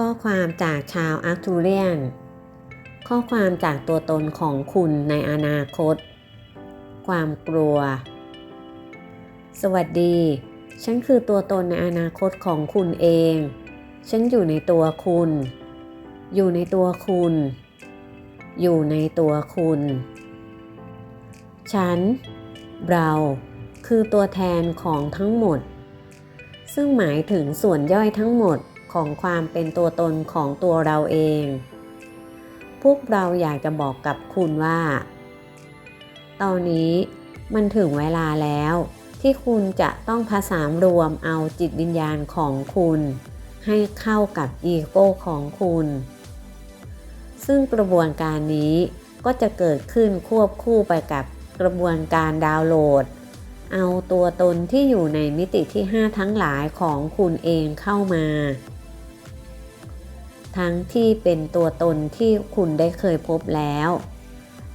ข้อความจากชาวอาร์ทูเรียน ข้อความจากตัวตนของคุณในอนาคต ความกลัว สวัสดี ฉันคือตัวตนในอนาคตของคุณเอง ฉันอยู่ในตัวคุณ อยู่ในตัวคุณ อยู่ในตัวคุณ ฉัน เราคือตัวแทนของทั้งหมด ซึ่งหมายถึงส่วนย่อยทั้งหมด ของความเป็นตัวตนของตัวเราเอง พวกเราอยากจะบอกกับคุณว่า ตอนนี้มันถึงเวลาแล้วที่คุณจะต้องผสานรวมเอาจิตวิญญาณของคุณ ให้เข้ากับอีโก้ของคุณ ซึ่งกระบวนการนี้ก็จะเกิดขึ้นควบคู่ไปกับกระบวนการดาวน์โหลด เอาตัวตนที่อยู่ในมิติที่ 5 ทั้งหลายของคุณเองเข้ามา ทั้งที่เป็นตัวตนที่คุณได้เคยพบแล้ว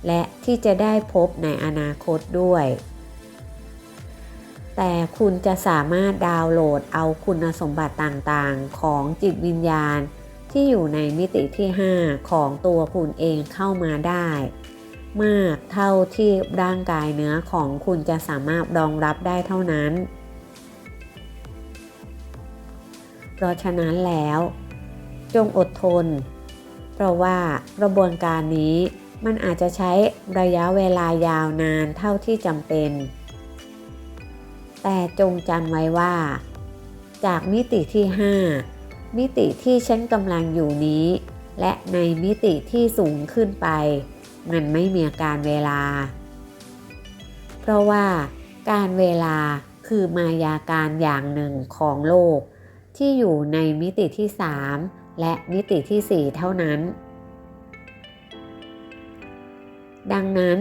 และที่จะได้พบในอนาคตด้วย แต่คุณจะสามารถดาวน์โหลดเอาคุณสมบัติต่างๆ ของจิตวิญญาณที่อยู่ในมิติที่ 5 ของตัวคุณเองเข้ามาได้ มากเท่าที่ร่างกายเนื้อของคุณจะสามารถรองรับได้เท่านั้น เพราะฉะนั้นแล้ว จงอดทน เพราะว่ากระบวนการนี้มันอาจจะใช้ระยะเวลายาวนานเท่าที่จำเป็น แต่จงจำไว้ว่า จากมิติที่ 5 มิติที่ฉันกำลังอยู่นี้ และในมิติที่สูงขึ้นไป มันไม่มีการเวลา เพราะว่าการเวลาคือมายาการอย่างหนึ่งของโลก ที่อยู่ในมิติที่ 3 และมิติที่ 4 เท่านั้น ดังนั้น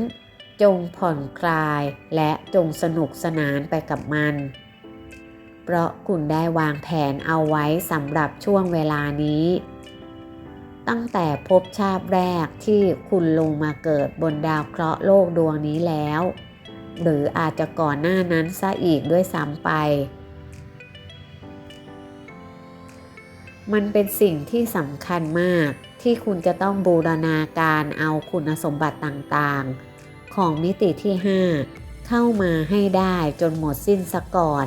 จงผ่อนคลายและจงสนุกสนานไปกับมัน เพราะคุณได้วางแผนเอาไว้สำหรับช่วงเวลานี้ ตั้งแต่พบชาติแรกที่คุณลงมาเกิดบนดาวเคราะห์โลกดวงนี้แล้ว หรืออาจจะก่อนหน้านั้นซะอีกด้วยซ้ำไป มันเป็นสิ่งที่สำคัญมากที่คุณจะต้องบูรณาการเอาคุณสมบัติต่างๆ ของมิติที่ 5 เข้ามาให้ได้จนหมดสิ้นซะก่อน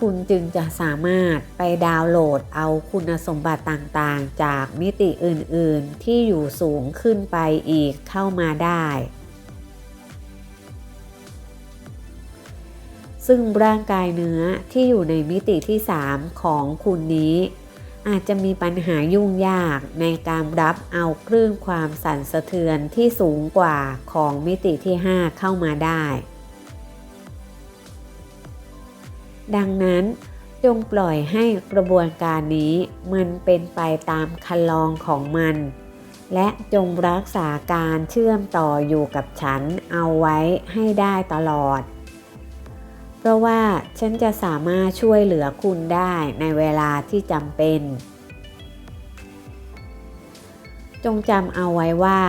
คุณจึงจะสามารถไปดาวน์โหลดเอาคุณสมบัติต่างๆ จากมิติอื่นๆที่อยู่สูงขึ้นไปอีกเข้ามาได้ ซึ่งร่างกายเนื้อที่อยู่ในมิติที่ 3 ของคุณนี้ อาจจะมีปัญหายุ่งยากในการรับเอาคลื่นความสั่นสะเทือนที่สูงกว่าของมิติที่ 5 เข้ามาได้ ดังนั้นจงปล่อยให้กระบวนการนี้มันเป็นไปตามคันลองของมัน และจงรักษาการเชื่อมต่ออยู่กับฉันเอาไว้ให้ได้ตลอด เพราะว่าฉันจะสามารถช่วยเหลือคุณได้ในเวลาที่จำเป็น จงจำเอาไว้ว่า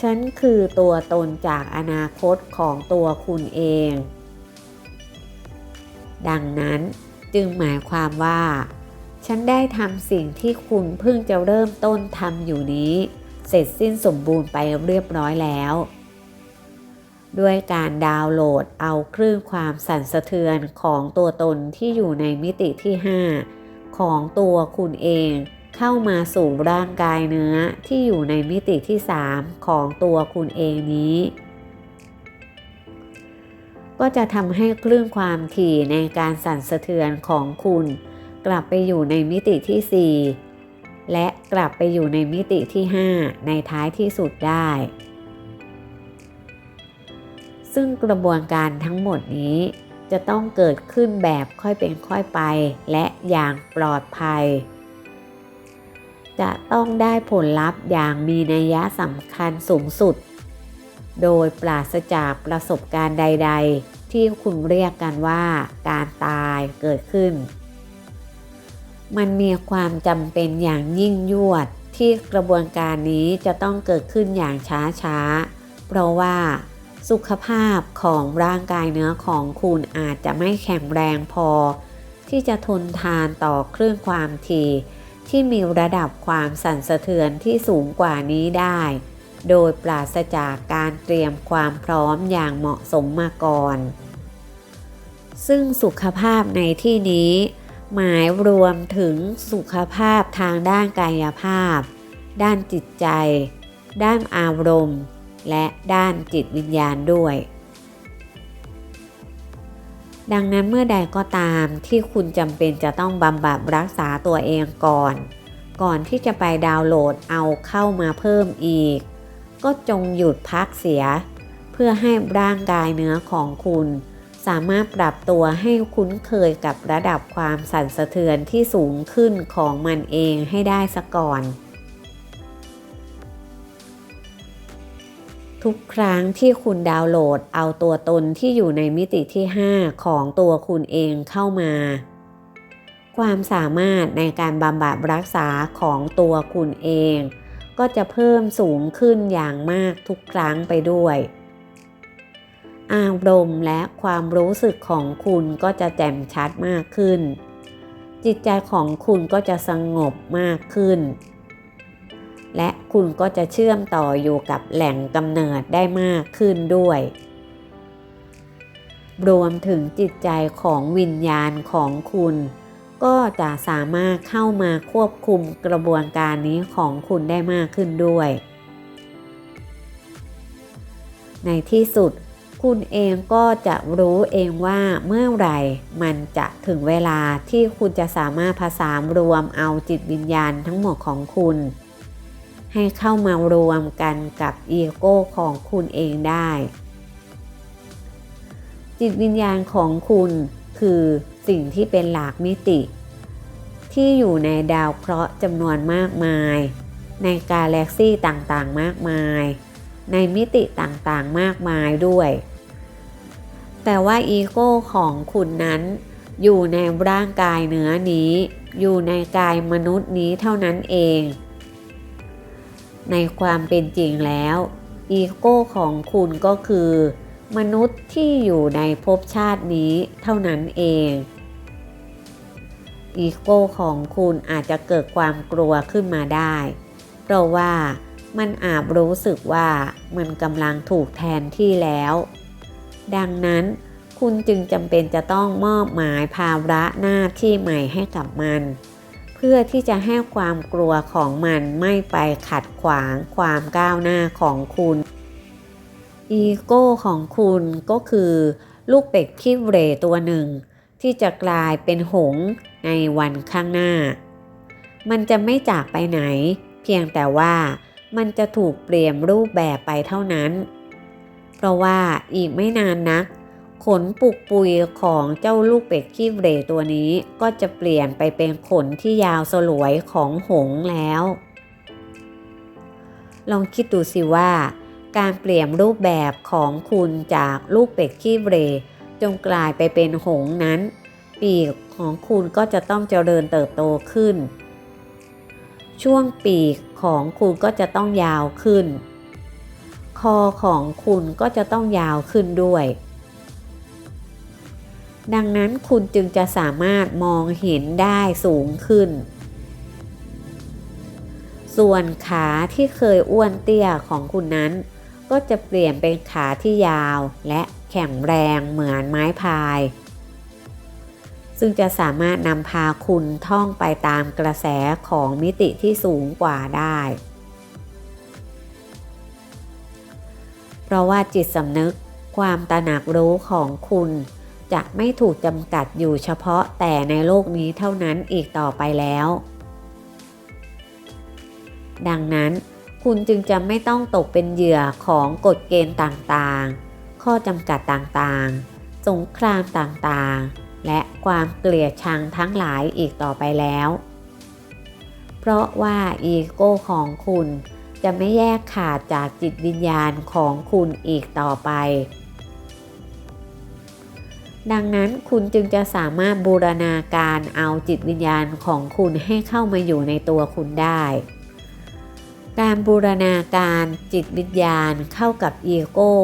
ฉันคือตัวตนจากอนาคตของตัวคุณเอง ดังนั้นจึงหมายความว่า ฉันได้ทำสิ่งที่คุณเพิ่งจะเริ่มต้นทำอยู่นี้ เสร็จสิ้นสมบูรณ์ไปเรียบร้อยแล้ว ด้วยการดาวน์โหลดเอาคลื่นความสั่นสะเทือนของตัวตนที่อยู่ในมิติที่ 5 ของตัวคุณเองเข้ามาสู่ร่างกายเนื้อที่อยู่ในมิติที่ 3 ของตัวคุณเองนี้ ก็จะทำให้คลื่นความถี่ในการสั่นสะเทือนของคุณ กลับไปอยู่ในมิติที่ 4 และกลับไปอยู่ในมิติที่ 5 ในท้ายที่สุดได้ ซึ่งกระบวนการทั้งหมดนี้จะต้องเกิดขึ้นแบบค่อยเป็นค่อยไป และอย่างปลอดภัย จะต้องได้ผลลัพธ์อย่างมีนัยสำคัญสูงสุด โดยปราศจากประสบการณ์ใด ๆ ที่คุณเรียกกันว่าการตายเกิดขึ้น มันมีความจำเป็นอย่างยิ่งยวดที่กระบวนการนี้จะต้องเกิดขึ้นอย่างช้าๆ เพราะว่า สุขภาพของร่างกายเนื้อของคุณอาจจะไม่แข็งแรงพอ ที่จะทนทานต่อคลื่นความถี่ที่มีระดับความสั่นสะเทือนที่สูงกว่านี้ได้ โดยปราศจากการเตรียมความพร้อมอย่างเหมาะสมมาก่อน ซึ่งสุขภาพในที่นี้ หมายรวมถึงสุขภาพทางด้านกายภาพ ด้านจิตใจ ด้านอารมณ์ และด้านจิตวิญญาณด้วย ดังนั้นเมื่อใดก็ตามที่คุณจำเป็นจะต้องบำบัดรักษาตัวเองก่อน ก่อนที่จะไปดาวน์โหลดเอาเข้ามาเพิ่มอีก ก็จงหยุดพักเสีย เพื่อให้ร่างกายเนื้อของคุณสามารถปรับตัวให้คุ้นเคยกับระดับความสั่นสะเทือนที่สูงขึ้นของมันเองให้ได้ซะก่อน ทุกครั้งที่คุณดาวน์โหลดเอาตัวตนที่อยู่ในมิติที่ 5 ของตัวคุณเองเข้ามา ความสามารถในการบำบัดรักษาของตัวคุณเอง ก็จะเพิ่มสูงขึ้นอย่างมากทุกครั้งไปด้วย อารมณ์และความรู้สึกของคุณก็จะแจ่มชัดมากขึ้น จิตใจของคุณก็จะสงบมากขึ้น และคุณก็จะเชื่อมต่ออยู่กับแหล่งกำเนิดได้มากขึ้นด้วย รวมถึงจิตใจของวิญญาณของคุณ ก็จะสามารถเข้ามาควบคุมกระบวนการนี้ของคุณได้มากขึ้นด้วย ในที่สุดคุณเองก็จะรู้เองว่าเมื่อไหร่มันจะถึงเวลาที่คุณจะสามารถผสานรวมเอาจิตวิญญาณทั้งหมดของคุณ ให้เข้ามารวมกันกับอีโก้ของคุณเองได้ จิตวิญญาณของคุณคือสิ่งที่เป็นหลากมิติ ที่อยู่ในดาวเคราะห์จำนวนมากมาย ในกาแล็กซี่ต่างๆมากมาย ในมิติต่างๆมากมายด้วย แต่ว่าอีโก้ของคุณนั้นอยู่ในร่างกายเนื้อนี้ อยู่ในกายมนุษย์นี้เท่านั้นเอง ในความเป็นจริงแล้ว อีโก้ของคุณก็คือ มนุษย์ที่อยู่ในภพชาตินี้เท่านั้นเอง อีโก้ของคุณอาจจะเกิดความกลัวขึ้นมาได้ เพราะว่ามันอาจรู้สึกว่ามันกำลังถูกแทนที่แล้ว ดังนั้นคุณจึงจำเป็นจะต้องมอบหมายภาระหน้าที่ใหม่ให้กับมัน พื่อที่จะให้ความกลัวของมันไม่ไปขัดขวางความก้าวหน้าของคุณ อีโก้ของคุณก็คือ ลูกเป็ดขี้เรตัวหนึ่ง ที่จะกลายเป็นหงในวันข้างหน้า มันจะไม่จากไปไหน เพียงแต่ว่ามันจะถูกเปลี่ยนรูปแบบไปเท่านั้น เพราะว่าอีกไม่นานนัก ขนปุกปุยของเจ้าลูกเป็ดขี้เหรตัวนี้ก็จะเปลี่ยนไปเป็นขนที่ยาวสลวยของหงแล้ว ลองคิดดูสิว่า การเปลี่ยนรูปแบบของคุณจากลูกเป็ดขี้เหรจงกลายไปเป็นหงนั้น ปีกของคุณก็จะต้องเจริญเติบโตขึ้น ช่วงปีกของคุณก็จะต้องยาวขึ้น คอของคุณก็จะต้องยาวขึ้นด้วย ดังนั้นคุณจึงจะสามารถมองเห็นได้สูงขึ้น ส่วนขาที่เคยอ้วนเตี้ยของคุณนั้น ก็จะเปลี่ยนเป็นขาที่ยาวและแข็งแรงเหมือนไม้พาย ซึ่งจะสามารถนำพาคุณท่องไปตามกระแสของมิติที่สูงกว่าได้ เพราะว่าจิตสำนึกความตระหนักรู้ของคุณ จะไม่ถูกจำกัดอยู่เฉพาะแต่ในโลกนี้เท่านั้นอีกต่อไปแล้ว ดังนั้นคุณจึงจะไม่ต้องตกเป็นเหยื่อของกฎเกณฑ์ต่างๆ ข้อจำกัดต่างๆ สงครามต่างๆ และความเกลียดชังทั้งหลายอีกต่อไปแล้ว เพราะว่าอีโก้ของคุณจะไม่แยกขาดจากจิตวิญญาณของคุณอีกต่อไป ดังนั้นคุณจึงจะสามารถบูรณาการเอาจิตวิญญาณของคุณให้เข้ามาอยู่ในตัวคุณได้ การบูรณาการจิตวิญญาณเข้ากับอีโก้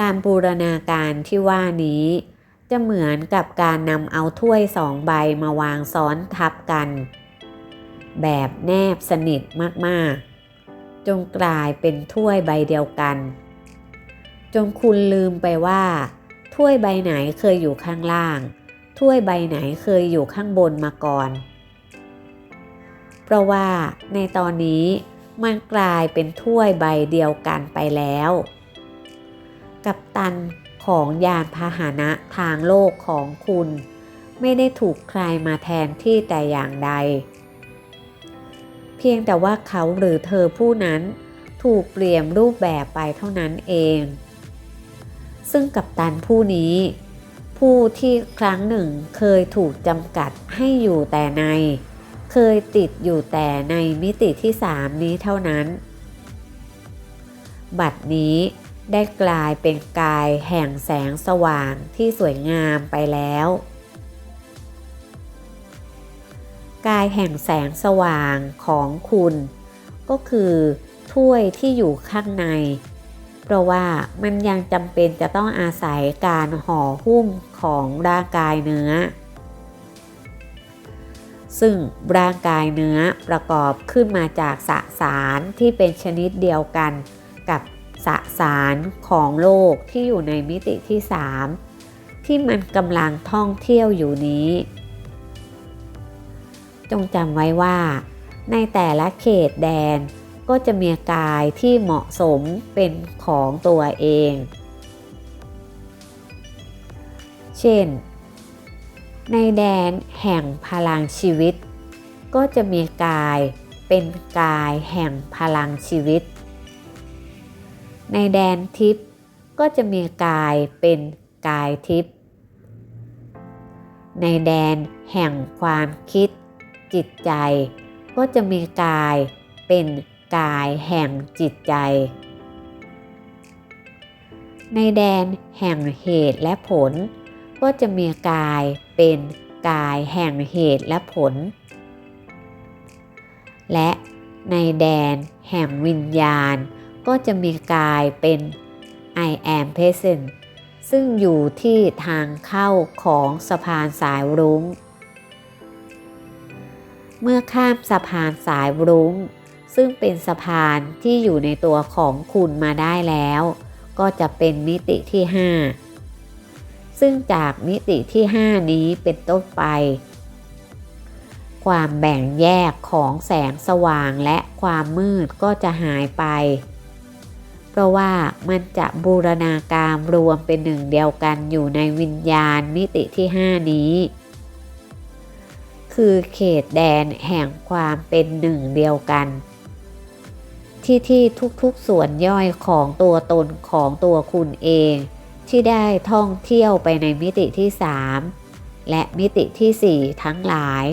การบูรณาการที่ว่านี้ จะเหมือนกับการนำเอาถ้วยสองใบมาวางซ้อนทับกัน แบบแนบสนิทมากๆจงกลายเป็นถ้วยใบเดียวกันจงคุณลืมไปว่า ถ้วยใบไหนเคยอยู่ข้างล่าง ถ้วยใบไหนเคยอยู่ข้างบนมาก่อน เพราะว่าในตอนนี้มันกลายเป็นถ้วยใบเดียวกันไปแล้ว กับตันของยานพาหนะทางโลกของคุณ ไม่ได้ถูกใครมาแทนที่แต่อย่างใด เพียงแต่ว่าเขาหรือเธอผู้นั้นถูกเปลี่ยนรูปแบบไปเท่านั้นเอง ซึ่งกับตันผู้นี้ ผู้ที่ครั้งหนึ่งเคยถูกจำกัดให้อยู่แต่ใน เคยติดอยู่แต่ในมิติที่สามนี้เท่านั้น บัดนี้ได้กลายเป็นกายแห่งแสงสว่างที่สวยงามไปแล้ว กายแห่งแสงสว่างของคุณ ก็คือถ้วยที่อยู่ข้างใน เพราะว่ามันยังจำเป็นจะต้องอาศัยการห่อหุ้มของร่างกายเนื้อ ซึ่งร่างกายเนื้อประกอบขึ้นมาจากสสารที่เป็นชนิดเดียวกันกับสสารของโลกที่อยู่ในมิติที่ 3 ที่มันกำลังท่องเที่ยวอยู่นี้ จงจำไว้ว่า ในแต่ละเขตแดน ก็จะมีกายที่เหมาะสมเป็นของตัวเอง เช่น ในแดนแห่งพลังชีวิต ก็จะมีกายเป็นกายแห่งพลังชีวิต ในแดนทิพย์ก็จะมีกายเป็นกายทิพย์ ในแดนแห่งความคิดจิตใจ ก็จะมีกายเป็น กายแห่งจิตใจ ในแดนแห่งเหตุและผล ก็จะมีกายเป็นกายแห่งเหตุและผล และในแดนแห่งวิญญาณ ก็จะมีกายเป็น I am present ซึ่งอยู่ที่ทางเข้าของสะพานสายรุง้ง เมื่อข้ามสะพานสายรุง้ง ซึ่งเป็นสะพานที่อยู่ในตัวของคุณมาได้แล้ว ก็จะเป็นมิติที่ 5 ซึ่งจากมิติที่ 5 นี้เป็นต้นไป ความแบ่งแยกของแสงสว่างและความมืดก็จะหายไป เพราะว่ามันจะบูรณาการรวมเป็นหนึ่งเดียวกันอยู่ในวิญญาณมิติที่ 5 นี้คือเขตแดนแห่งความเป็นหนึ่งเดียวกัน ที่ที่ทุกๆส่วนย่อยของตัวตนของตัวคุณเอง ที่ได้ท่องเที่ยวไปในมิติที่ 3 และมิติที่ 4 ทั้งหลาย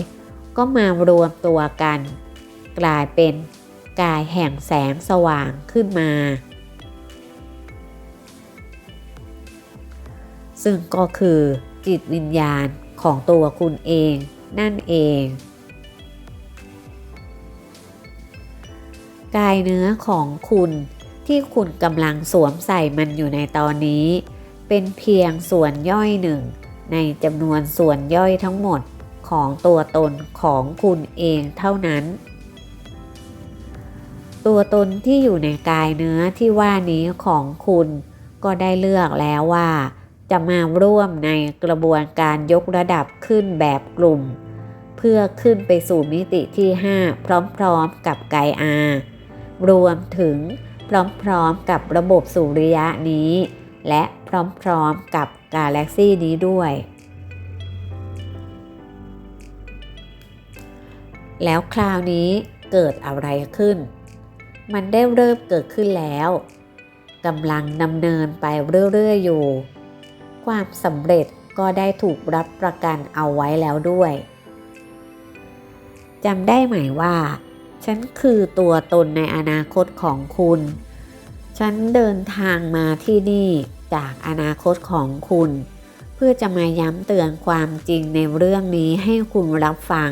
ก็มารวมตัวกัน กลายเป็นกายแห่งแสงสว่างขึ้นมา ซึ่งก็คือจิตวิญญาณของตัวคุณเองนั่นเอง กายเนื้อของคุณที่คุณกำลังสวมใส่มันอยู่ในตอนนี้ เป็นเพียงส่วนย่อยหนึ่ง ในจำนวนส่วนย่อยทั้งหมดของตัวตนของคุณเองเท่านั้น ตัวตนที่อยู่ในกายเนื้อที่ว่านี้ของคุณก็ได้เลือกแล้วว่า จะมาร่วมในกระบวนการยกระดับขึ้นแบบกลุ่ม เพื่อขึ้นไปสู่มิติที่ 5 พร้อมๆกับไกอา รวมถึงพร้อมๆกับระบบสุริยะนี้ และพร้อมๆกับกาแล็กซี่นี้ด้วย แล้วคราวนี้เกิดอะไรขึ้น มันได้เริ่มเกิดขึ้นแล้วกำลังดำเนินไปเรื่อยๆอยู่ ความสำเร็จก็ได้ถูกรับประกันเอาไว้แล้วด้วยจำได้ไหมว่า ฉันคือตัวตนในอนาคตของคุณ ฉันเดินทางมาที่นี่จากอนาคตของคุณ เพื่อจะมาย้ำเตือนความจริงในเรื่องนี้ให้คุณรับฟัง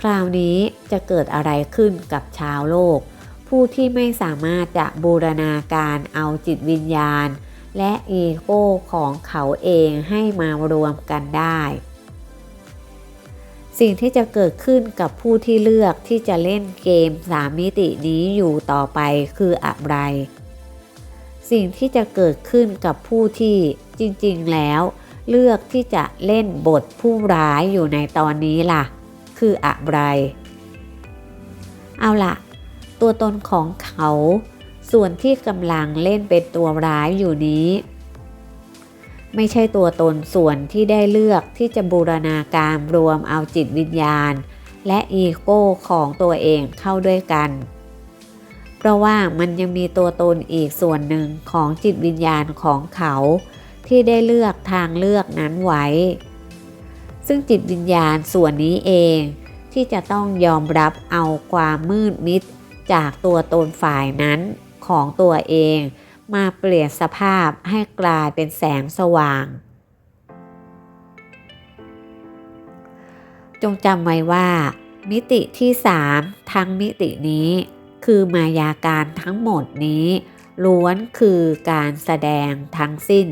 คราวนี้จะเกิดอะไรขึ้นกับชาวโลก ผู้ที่ไม่สามารถจะบูรณาการเอาจิตวิญญาณ และอีโก้ของเขาเองให้มารวมกันได้ สิ่งที่จะเกิดขึ้นกับผู้ที่เลือกที่จะเล่นเกมสามมิตินี้อยู่ต่อไปคืออะไร สิ่งที่จะเกิดขึ้นกับผู้ที่จริงๆแล้ว เลือกที่จะเล่นบทผู้ร้ายอยู่ในตอนนี้ล่ะ คืออะไร เอาล่ะ ตัวตนของเขา ส่วนที่กำลังเล่นเป็นตัวร้ายอยู่นี้ ไม่ใช่ตัวตนส่วนที่ได้เลือกที่จะบูรณาการรวมเอาจิตวิญญาณ และอีโก้ของตัวเองเข้าด้วยกัน เพราะว่ามันยังมีตัวตนอีกส่วนหนึ่งของจิตวิญญาณของเขา ที่ได้เลือกทางเลือกนั้นไว้ ซึ่งจิตวิญญาณส่วนนี้เองที่จะต้องยอมรับเอาความมืดมิดจากตัวตนฝ่ายนั้นของตัวเอง มาเปลี่ยนสภาพให้กลายเป็นแสงสว่าง จงจำไว้ว่า มิติที่ 3 ทั้งมิตินี้ คือมายาการทั้งหมดนี้ ล้วนคือการแสดงทั้งสิ้น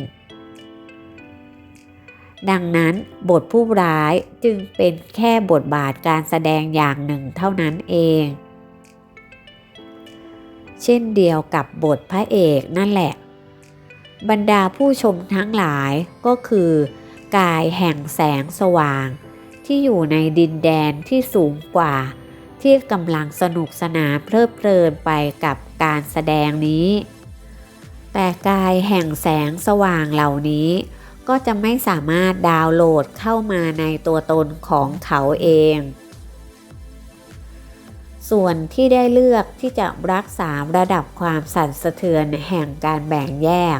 ดังนั้นบทผู้ร้ายจึงเป็นแค่บทบาทการแสดงอย่างหนึ่งเท่านั้นเอง เช่นเดียวกับบทพระเอกนั่นแหละ บรรดาผู้ชมทั้งหลายก็คือ กายแห่งแสงสว่าง ที่อยู่ในดินแดนที่สูงกว่า ที่กำลังสนุกสนานเพลิดเพลินไปกับการแสดงนี้ แต่กายแห่งแสงสว่างเหล่านี้ก็จะไม่สามารถดาวน์โหลดเข้ามาในตัวตนของเขาเอง ส่วนที่ได้เลือกที่จะรักษาระดับความสั่นสะเทือนแห่งการแบ่งแยก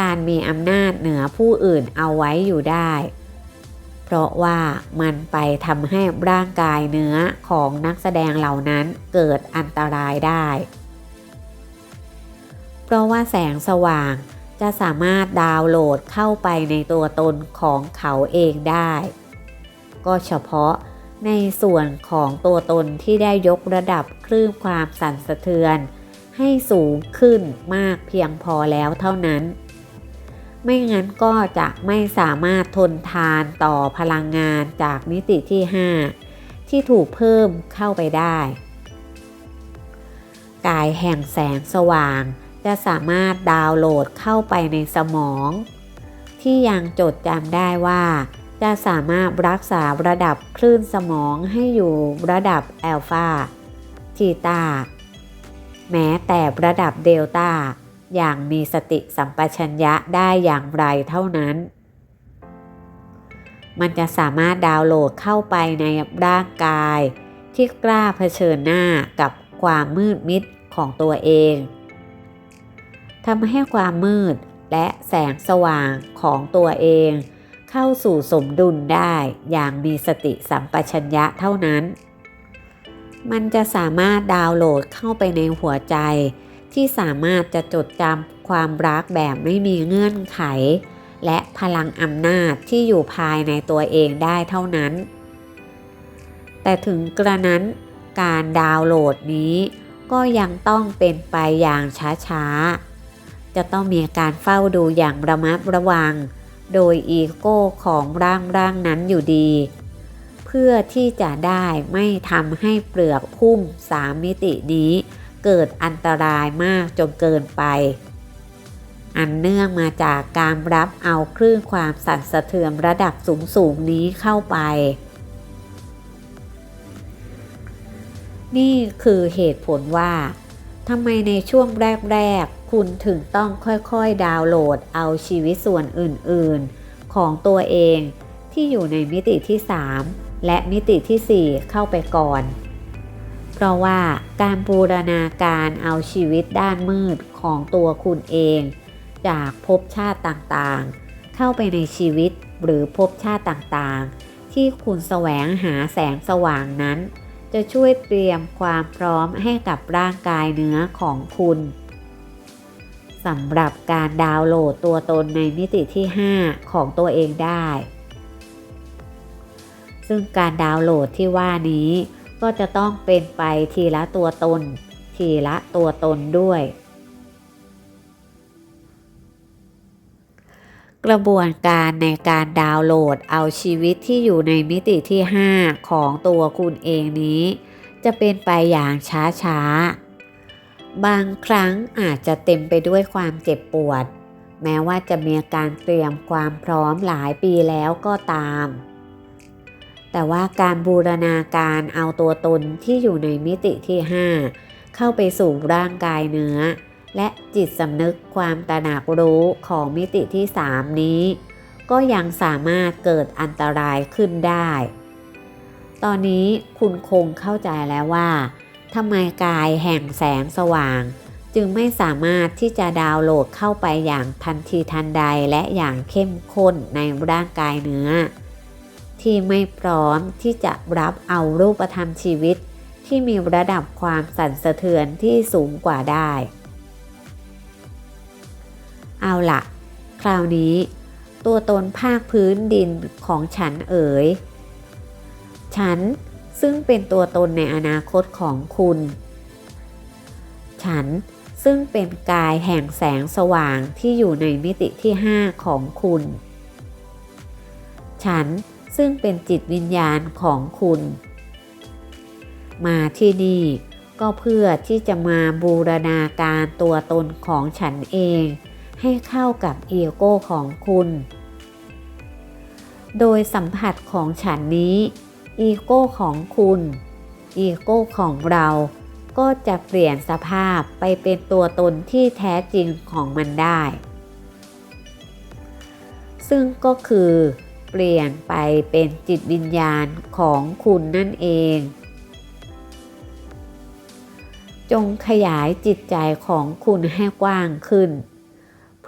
การมีอำนาจเหนือผู้อื่นเอาไว้อยู่ได้ เพราะว่ามันไปทำให้ร่างกายเนื้อของนักแสดงเหล่านั้นเกิดอันตรายได้ เพราะว่าแสงสว่างจะสามารถดาวน์โหลดเข้าไปในตัวตนของเขาเองได้ ก็เฉพาะ ในส่วนของตัวตนที่ได้ยกระดับคลื่นความสั่นสะเทือน ให้สูงขึ้นมากเพียงพอแล้วเท่านั้น ไม่งั้นก็จะไม่สามารถทนทานต่อพลังงานจากมิติที่ 5 ที่ถูกเพิ่มเข้าไปได้ กายแห่งแสงสว่างจะสามารถดาวน์โหลดเข้าไปในสมอง ที่ยังจดจำได้ว่า จะสามารถรักษาระดับคลื่นสมองให้อยู่ระดับแอลฟาทีตาแม้แต่ระดับเดลต้าอย่างมีสติสัมปชัญญะได้อย่างไรเท่านั้น มันจะสามารถดาวน์โหลดเข้าไปในร่างกาย ที่กล้าเผชิญหน้ากับความมืดมิดของตัวเองทำให้ความมืดและแสงสว่างของตัวเอง เข้าสู่สมดุลได้อย่างมีสติสัมปชัญญะเท่านั้น มันจะสามารถดาวน์โหลดเข้าไปในหัวใจ ที่สามารถจะจดจำความรักแบบไม่มีเงื่อนไข และพลังอำนาจที่อยู่ภายในตัวเองได้เท่านั้น แต่ถึงกระนั้นการดาวน์โหลดนี้ก็ยังต้องเป็นไปอย่างช้าๆ จะต้องมีการเฝ้าดูอย่างระมัดระวัง โดยอีโก้ของร่างร่างนั้นอยู่ดี เพื่อที่จะได้ไม่ทำให้เปลือกหุ้มสามมิตินี้ เกิดอันตรายมากจนเกินไป อันเนื่องมาจากการรับเอาคลื่นความสั่นสะเทือนระดับสูงสูงนี้เข้าไป นี่คือเหตุผลว่า ทำไมในช่วงแรก ๆ คุณถึงต้องค่อยๆ ดาวน์โหลดเอาชีวิตส่วนอื่นๆ ของตัวเองที่อยู่ในมิติที่ 3 และมิติที่ 4 เข้าไปก่อน เพราะว่าการบูรณาการเอาชีวิตด้านมืดของตัวคุณเอง จากภพชาติต่างๆ เข้าไปในชีวิตหรือภพชาติต่างๆ ที่คุณแสวงหาแสงสว่างนั้น จะช่วยเตรียมความพร้อมให้กับร่างกายเนื้อของคุณสำหรับการดาวน์โหลดตัวตนในมิติที่ 5 ของตัวเองได้ ซึ่งการดาวน์โหลดที่ว่านี้ก็จะต้องเป็นไปทีละตัวตน ทีละตัวตนด้วย กระบวนการในการดาวน์โหลดเอาชีวิตที่อยู่ในมิติที่ 5 ของตัวคุณเองนี้ จะเป็นไปอย่างช้าๆ บางครั้งอาจจะเต็มไปด้วยความเจ็บปวด แม้ว่าจะมีการเตรียมความพร้อมหลายปีแล้วก็ตาม แต่ว่าการบูรณาการเอาตัวตนที่อยู่ในมิติที่ 5 เข้าไปสู่ร่างกายเนื้อ และจิตสำนึกความตระหนักรู้ของมิติที่ 3 นี้ ก็ยังสามารถเกิดอันตรายขึ้นได้ ตอนนี้คุณคงเข้าใจแล้วว่าทำไมกายแห่งแสงสว่าง จึงไม่สามารถที่จะดาวน์โหลดเข้าไปอย่างทันทีทันใดและอย่างเข้มข้นในร่างกายเนื้อ ที่ไม่พร้อมที่จะรับเอารูปธรรมชีวิตที่มีระดับความสั่นสะเทือนที่สูงกว่าได้ เอาละคราวนี้ ตัวตนภาคพื้นดินของฉันเอ๋ย ฉันซึ่งเป็นตัวตนในอนาคตของคุณ ฉันซึ่งเป็นกายแห่งแสงสว่างที่อยู่ในมิติที่ 5 ของคุณ ฉันซึ่งเป็นจิตวิญญาณของคุณ มาที่นี่ก็เพื่อที่จะมาบูรณาการตัวตนของฉันเอง ให้เข้ากับเอโก้ของคุณ โดยสัมผัสของฉันนี้เอโก้ของคุณเอโก้ของเราก็จะเปลี่ยนสภาพไปเป็นตัวตนที่แท้จริงของมันได้ ซึ่งก็คือเปลี่ยนไปเป็นจิตวิญญาณของคุณนั่นเอง จงขยายจิตใจของคุณให้กว้างขึ้น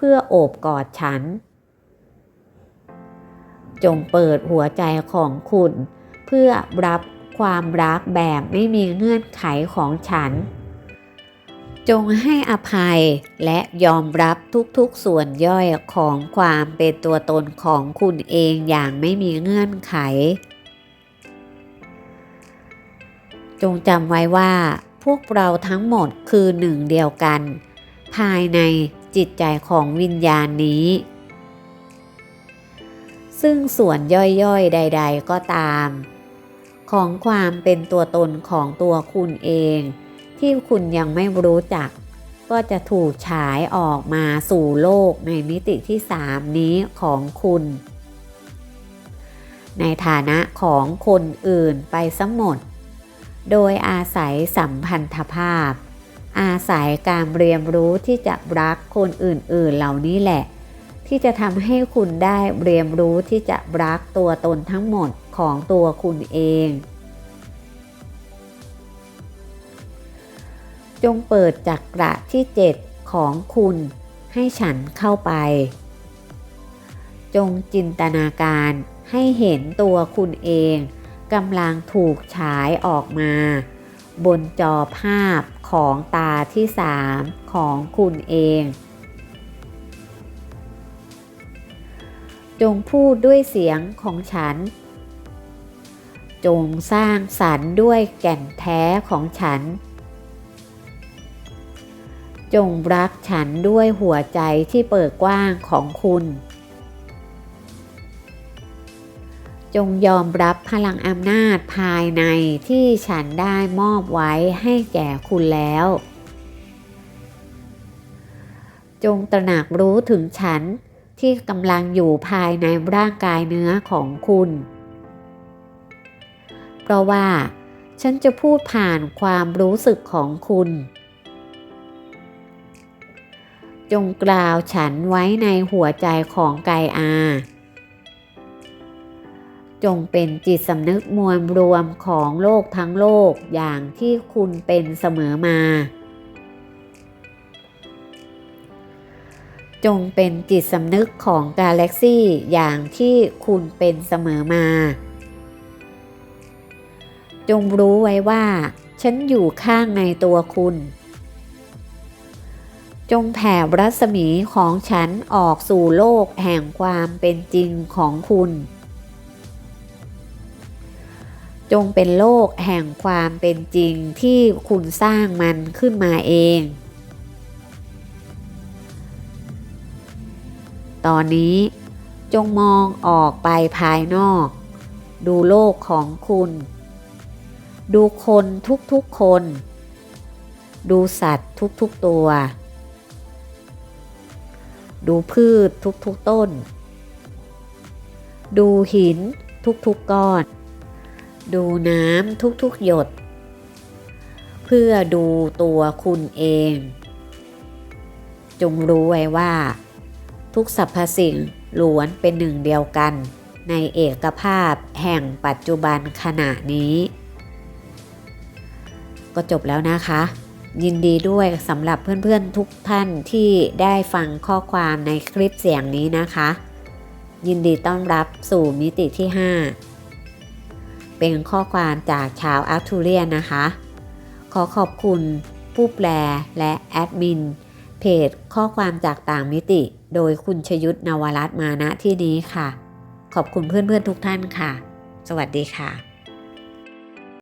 เพื่อโอบกอดฉัน จงเปิดหัวใจของคุณ เพื่อรับความรักแบบไม่มีเงื่อนไขของฉัน จงให้อภัยและยอมรับทุกๆส่วนย่อยของความเป็นตัวตนของคุณเองอย่างไม่มีเงื่อนไข จงจำไว้ว่าพวกเราทั้งหมดคือหนึ่งเดียวกัน ภายใน จิตใจของวิญญาณนี้ ซึ่งส่วนย่อยๆ ใด ๆ ก็ตาม ของความเป็นตัวตนของตัวคุณเอง ที่คุณยังไม่รู้จัก ก็จะถูกฉายออกมาสู่โลกในมิติที่3นี้ของคุณในฐานะของคนอื่นไปสมด โดยอาศัยสัมพันธภาพ อาศัยการเรียนรู้ที่จะรักคนอื่นๆเหล่านี้แหละ ที่จะทำให้คุณได้เรียนรู้ที่จะรักตัวตนทั้งหมดของตัวคุณเอง จงเปิดจักระที่ 7 ของคุณให้ฉันเข้าไป จงจินตนาการให้เห็นตัวคุณเองกำลังถูกฉายออกมา บนจอภาพ ของตาที่สามของคุณเอง จงพูดด้วยเสียงของฉัน จงสร้างสรรค์ด้วยแก่นแท้ของฉัน จงรักฉันด้วยหัวใจที่เปิดกว้างของคุณ จงยอมรับพลังอำนาจภายในที่ฉันได้มอบไว้ให้แก่คุณแล้ว จงตระหนักรู้ถึงฉันที่กำลังอยู่ภายในร่างกายเนื้อของคุณ เพราะว่าฉันจะพูดผ่านความรู้สึกของคุณ จงกล่าวฉันไว้ในหัวใจของกายอา จงเป็นจิตสำนึกมวลรวมของโลกทั้งโลกอย่างที่คุณเป็นเสมอมา จงเป็นจิตสำนึกของกาแล็กซี่อย่างที่คุณเป็นเสมอมา จงรู้ไว้ว่า ฉันอยู่ข้างในตัวคุณ จงแผ่รัศมีของฉันออกสู่โลกแห่งความเป็นจริงของคุณ จงเป็นโลกแห่งความเป็นจริงที่คุณสร้างมันขึ้นมาเอง ตอนนี้จงมองออกไปภายนอก ดูโลกของคุณ ดูคนทุกๆคน ดูสัตว์ทุกๆตัว ดูพืชทุกๆต้น ดูหินทุกๆก้อน ดูน้ำทุกๆหยด เพื่อดูตัวคุณเอง จงรู้ไว้ว่า ทุกสรรพสิ่งล้วนเป็นหนึ่งเดียวกัน ในเอกภาพแห่งปัจจุบันขณะนี้ ก็จบแล้วนะคะ ยินดีด้วยสำหรับเพื่อนๆทุกท่านที่ได้ฟังข้อความในคลิปเสียงนี้นะคะ ยินดีต้อนรับสู่มิติที่ 5 เป็นข้อความจากชาวอาร์ทูเรียนะคะ ขอขอบคุณผู้แปลและแอดมิน เพจข้อความจากต่างมิติ โดยคุณชยุทธนวรัตน์มาณที่นี้ค่ะ ขอบคุณเพื่อนๆทุกท่านค่ะ สวัสดีค่ะ